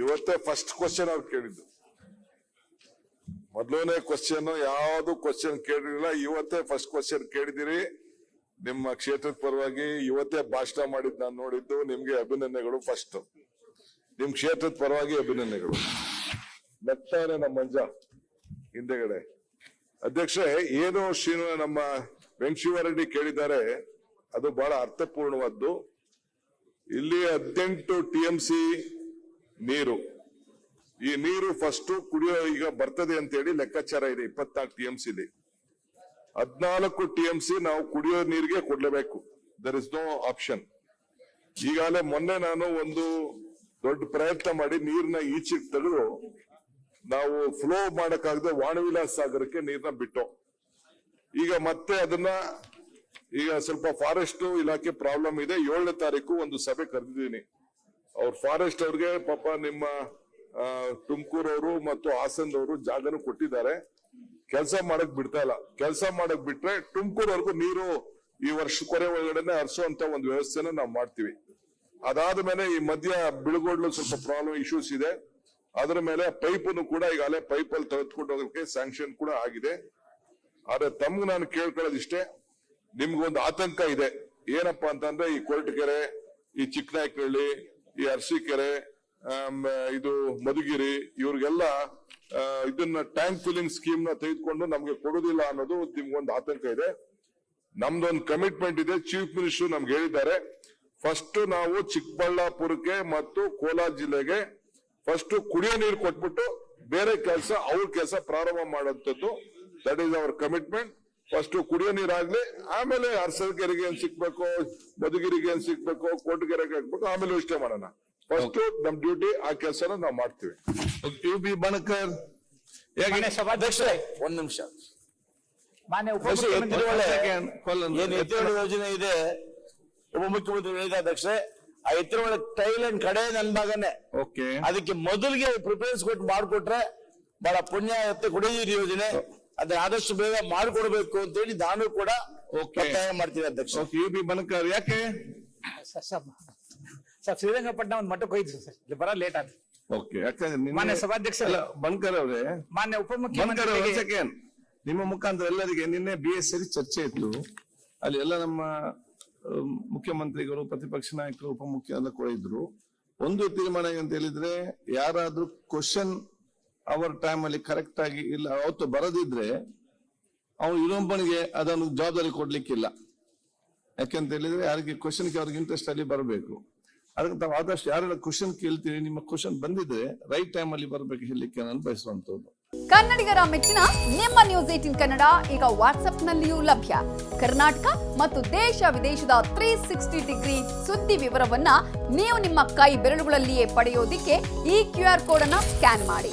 ಇವತ್ತೇ first question ಅವ್ರು ಕೇಳಿದ್ದು. ಮೊದಲನೇ ಕ್ವಶನ್ ಯಾವ್ದು ಕ್ವಶನ್ ಕೇಳಿರಲಿಲ್ಲ, ಇವತ್ತೇ ಫಸ್ಟ್ ಕ್ವಶನ್ ಕೇಳಿದಿರಿ. ನಿಮ್ಮ ಕ್ಷೇತ್ರದ ಪರವಾಗಿ ಇವತ್ತೇ ಭಾಷಣ ಮಾಡಿದ್ ನಾನು ನೋಡಿದ್ದು, ನಿಮ್ಗೆ ಅಭಿನಂದನೆಗಳು ಫಸ್ಟ್ ನಿಮ್ ಕ್ಷೇತ್ರದ ಪರವಾಗಿ ಅಭಿನಂದನೆಗಳು. ನಗ್ತಾನೆ ನಮ್ಮ ಮಂಜ, ಹಿಂದೆಗಡೆ. ಅಧ್ಯಕ್ಷ ಏನು ಶ್ರೀನು ನಮ್ಮ ವೆಂಕಶಿವರೆಡ್ಡಿ ಕೇಳಿದ್ದಾರೆ, ಅದು ಬಹಳ ಅರ್ಥಪೂರ್ಣವಾದ್ದು. ಇಲ್ಲಿ ಹದಿನೆಂಟು ಟಿ ಎಂ ಸಿ ನೀರು. ಈ ನೀರು ಫಸ್ಟ್ ಕುಡಿಯೋ ಈಗ ಬರ್ತದೆ ಅಂತ ಹೇಳಿ ಲೆಕ್ಕಾಚಾರ ಇದೆ, ಇಪ್ಪತ್ನಾಲ್ಕು ಟಿ ಎಂ ಸಿಲಿ ಹದ್ನಾಲ್ಕು ಟಿ ಎಂ ಸಿ ನಾವು ಕುಡಿಯೋ ನೀರಿಗೆ ಕೊಡ್ಲೇಬೇಕು. ದರ್ ಇಸ್ ನೋ ಆಪ್ಷನ್ ಈಗಾಗಲೇ ಮೊನ್ನೆ ನಾನು ಒಂದು ದೊಡ್ಡ ಪ್ರಯತ್ನ ಮಾಡಿ ನೀರ್ನ ಈಚೆಗೆ ತೆಗೆದು ನಾವು ಫ್ಲೋ ಮಾಡಕ್ಕಾಗದೆ ವಾಣವಿಲಾಸ ಸಾಗರಕ್ಕೆ ನೀರ್ನ ಬಿಟ್ಟು. ಈಗ ಮತ್ತೆ ಅದನ್ನ ಈಗ ಸ್ವಲ್ಪ ಫಾರೆಸ್ಟ್ ಇಲಾಖೆ ಪ್ರಾಬ್ಲಮ್ ಇದೆ. ಏಳನೇ ತಾರೀಕು ಒಂದು ಸಭೆ ಕರೆದಿದ್ದೀನಿ. ಅವ್ರ ಫಾರೆಸ್ಟ್ ಅವ್ರಿಗೆ ಪಾಪ ನಿಮ್ಮ ತುಮಕೂರವರು ಮತ್ತು ಹಾಸನದವರು ಜಾಗನು ಕೊಟ್ಟಿದ್ದಾರೆ. ಕೆಲಸ ಮಾಡಕ್ ಬಿಡ್ತಾ ಇಲ್ಲ. ಕೆಲಸ ಮಾಡಕ್ ಬಿಟ್ರೆ ತುಮಕೂರವರೆಗೂ ನೀರು ಈ ವರ್ಷ ಕೊರೆ ಒಳಗಡೆನೆ ಹರಿಸುವಂತ ಒಂದು ವ್ಯವಸ್ಥೆನ ನಾವು ಮಾಡ್ತೀವಿ. ಅದಾದ ಮೇಲೆ ಈ ಮಧ್ಯ ಬಿಳುಗೋಡ್ಲು ಸ್ವಲ್ಪ ಪ್ರಾಬ್ಲಮ್ ಇಶ್ಯೂಸ್ ಇದೆ. ಅದರ ಮೇಲೆ ಪೈಪನ್ನು ಕೂಡ ಈಗಾಗಲೇ ಪೈಪ್ ಅಲ್ಲಿ ತೆಗೆದುಕೊಂಡು ಹೋಗೋದಕ್ಕೆ ಸ್ಯಾಂಕ್ಷನ್ ಕೂಡ ಆಗಿದೆ. ಆದ್ರೆ ತಮ್ಗೆ ನಾನು ಕೇಳ್ಕೊಳ್ಳೋದಿಷ್ಟೇ, ನಿಮ್ಗೊಂದು ಆತಂಕ ಇದೆ. ಏನಪ್ಪಾ ಅಂತಂದ್ರೆ ಈ ಕೊರಟಗೆರೆ, ಈ ಚಿಕ್ಕನಾಯಕನಹಳ್ಳಿ ಈ ಅರಸೀಕೆರೆ ಇದು ಮಧುಗಿರಿ, ಇವ್ರಿಗೆಲ್ಲ ಇದನ್ನ ಟ್ಯಾಂಕ್ ಫಿಲ್ಲಿಂಗ್ ಸ್ಕೀಮ್ನ ತೆಗೆದುಕೊಂಡು ನಮ್ಗೆ ಕೊಡುದಿಲ್ಲ ಅನ್ನೋದು ನಿಮ್ಗೊಂದು ಆತಂಕ ಇದೆ. ನಮ್ದೊಂದು ಕಮಿಟ್ಮೆಂಟ್ ಇದೆ ಚೀಫ್ ಮಿನಿಸ್ಟರ್ ನಮ್ಗೆ ಹೇಳಿದ್ದಾರೆ. ಫಸ್ಟ್ ನಾವು ಚಿಕ್ಕಬಳ್ಳಾಪುರಕ್ಕೆ ಮತ್ತು ಕೋಲಾರ ಜಿಲ್ಲೆಗೆ ಫಸ್ಟ್ ಕುಡಿಯೋ ನೀರು ಕೊಟ್ಬಿಟ್ಟು ಬೇರೆ ಕೆಲಸ, ಅವ್ರ ಕೆಲಸ ಪ್ರಾರಂಭ ಮಾಡುವಂಥದ್ದು. That is our commitment first ಕುಡಿಯೋ ನೀರಾಗ್ಲಿ ಆಮೇಲೆ ಅರಸಕೆರೆಗೆ ಏನ್ ಸಿಕ್ಬೇಕು ಮಧುಗಿರಿಗೆ ಏನ್ ಸಿಕ್ಬೇಕು ಕೋಟಗೆರೆಗೆ ಹಾಕ್ಬೇಕು ಆಮೇಲೆ ಯೋಚನೆ ಮಾಡೋಣ. ಫಸ್ಟ್ ನಮ್ ಡ್ಯೂಟಿ ಆ ಕೆಲಸನ ನಾವು ಮಾಡ್ತೀವಿ. ಯು ಬಿ ಬಣಕರ್ ಒಂದ್ ನಿಮಿಷ. ಮಾನ್ಯ ಯೋಜನೆ ಇದೆ? ಉಪಮುಖ್ಯಮಂತ್ರಿ ಹೇಳಿದ ಅಧ್ಯಕ್ಷ ಆ ಎತ್ತಿನ ಹೊಳೆ ಟೈಲ್ ಅಂಡ್ ಕಡೆ ನನ್ ಭಾಗನೇ. ಓಕೆ ಅದಕ್ಕೆ ಮೊದಲಿಗೆ ಪ್ರಿಫರೆನ್ಸ್ ಕೊಟ್ಟು ಮಾಡಿಕೊಟ್ರೆ ಬಹಳ ಪುಣ್ಯ ಎತ್ತ ಕುಡಿಯೋ ನೀರು ಯೋಜನೆ ಅದನ್ನ ಆದಷ್ಟು ಬೇಗ ಮಾಡಿಕೊಡ್ಬೇಕು ಅಂತ ಹೇಳಿ ನಾನು ಕೂಡ ಓಕೆ ಒತ್ತಾಯ ಮಾಡ್ತೀನಿ ಅಧ್ಯಕ್ಷ. ಯು ಪಿ ಬನಕರ್ ಯಾಕೆ? ಸರ್ ಶ್ರೀರಂಗಪಟ್ಟಣ ಒಂದು ಮಠಕ್ಕೆ ಹೋಯ್ತು ಸರ್. ಇಲ್ಲಿ ಬರ ಲೇಟ್ ಆದ್ರೆ ಓಕೆ ಯಾಕಂದ್ರೆ ಮಾನ್ಯ ಸಭಾಧ್ಯಕ್ಷ ಅಲ್ಲ, ಬಣಕರ್ ಅವರೇ. ಮಾನ್ಯ ಉಪಮುಖ್ಯಮಂತ್ರಿ ನಿಮ್ಮ ಮುಖಾಂತರ ಎಲ್ಲರಿಗೆ ನಿನ್ನೆ ಬಿ ಎಸ್ ಸರಿ ಚರ್ಚೆ ಇತ್ತು. ಅಲ್ಲಿ ಎಲ್ಲ ನಮ್ಮ ಮುಖ್ಯಮಂತ್ರಿಗಳು ಪ್ರತಿಪಕ್ಷ ನಾಯಕರು ಉಪಮುಖ್ಯ ಎಲ್ಲ ಕೂಡ ಇದ್ರು. ಒಂದು ತೀರ್ಮಾನ ಅಂತ ಹೇಳಿದ್ರೆ ಯಾರಾದ್ರೂ ಕ್ವಶನ್ ಅವರ್ ಟೈಮ್ ಅಲ್ಲಿ ಕರೆಕ್ಟ್ ಆಗಿ ಇಲ್ಲ, ಅವತ್ತು ಬರದಿದ್ರೆ ಅವನು ಇನ್ನೊಬ್ಬನಿಗೆ ಅದನ್ನು ಜವಾಬ್ದಾರಿ ಕೊಡ್ಲಿಕ್ಕಿಲ್ಲ. ಯಾಕೆಂತ ಹೇಳಿದ್ರೆ ಯಾರಿಗೆ ಕ್ವಶನ್ಗೆ ಅವ್ರಿಗೆ ಇಂಟ್ರೆಸ್ಟ್ ಅಲ್ಲಿ ಬರಬೇಕು. ಅದಕ್ಕೆ ತಾವು ಆದಷ್ಟು ಯಾರೆಲ್ಲ ಕ್ವಶನ್ ಕೇಳ್ತೀರಿ, ನಿಮ್ಮ ಕ್ವಶನ್ ಬಂದಿದ್ರೆ ರೈಟ್ ಟೈಮ್ ಅಲ್ಲಿ ಬರಬೇಕು ಹೇಳಲಿಕ್ಕೆ ನಾನು ಬಯಸುವಂತದ್ದು ಕನ್ನಡಿಗರ ಮೆಚ್ಚಿನ ನಿಮ್ಮ ನ್ಯೂಸ್ ಏಟಿನ್ ಕನ್ನಡ ಈಗ ವಾಟ್ಸ್ಆಪ್ನಲ್ಲಿಯೂ ಲಭ್ಯ. ಕರ್ನಾಟಕ ಮತ್ತು ದೇಶ ವಿದೇಶದ ತ್ರೀ ಸಿಕ್ಸ್ಟಿ ಡಿಗ್ರಿ ಸುದ್ದಿ ವಿವರವನ್ನ ನೀವು ನಿಮ್ಮ ಕೈ ಬೆರಳುಗಳಲ್ಲಿಯೇ ಪಡೆಯೋದಿಕ್ಕೆ ಈ ಕ್ಯೂ ಆರ್ ಕೋಡ್ ಅನ್ನ ಸ್ಕ್ಯಾನ್ ಮಾಡಿ.